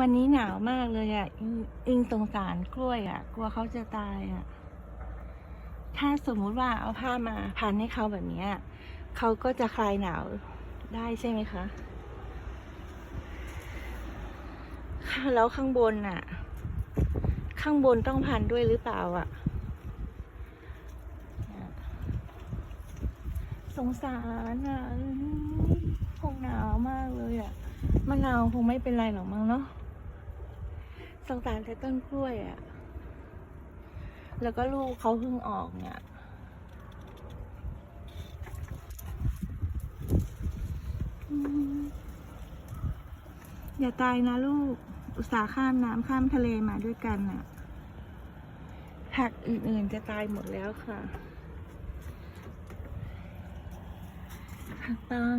วันนี้หนาวมากเลยอะอิงอิงสงสารกล้วยอะ กลัวเขาจะตายอะ ถ้าสมมุติว่าเอาผ้ามาพันให้เขาแบบนี้เขาก็จะคลายหนาวได้ใช่ไหมคะ แล้วข้างบนน่ะ ข้างบนต้องพันด้วยหรือเปล่าอะ สงสารอะคงหนาวมากเลยอะมะนาวคงไม่เป็นไรหรอกมั้งเนาะ สงสารแต่ต้นกล้วยอะ แล้วก็ลูกเขาเพิ่งออกเนี่ย อย่าตายนะลูก อุตส่าห์ข้ามน้ำข้ามทะเลมาด้วยกันน่ะ ผักอื่นๆจะตายหมดแล้วค่ะผักปัง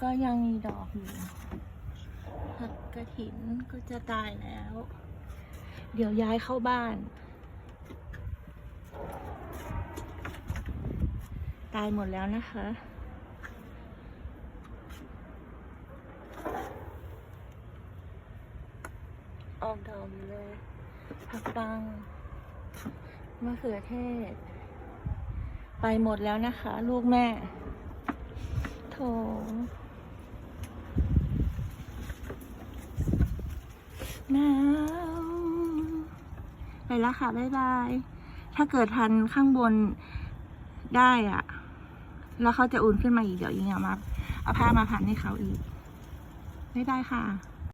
ก็ยังมีดอกอยู่ ผักกระถินก็จะตายแล้ว เดี๋ยวย้ายเข้าบ้าน ตายหมดแล้วนะคะออกดอกเลยผักปังมะเขือเทศ ไปหมดแล้วนะคะ ลูกแม่ โถ หนาวไปแล้วค่ะ บ๊ายบาย ถ้าเกิดพันข้างบนได้อะแล้วเขาจะอุ่นขึ้นมาอีก เดี๋ยวยิงเอามา เอาผ้ามาพันให้เขาอีก บ๊ายบายค่ะ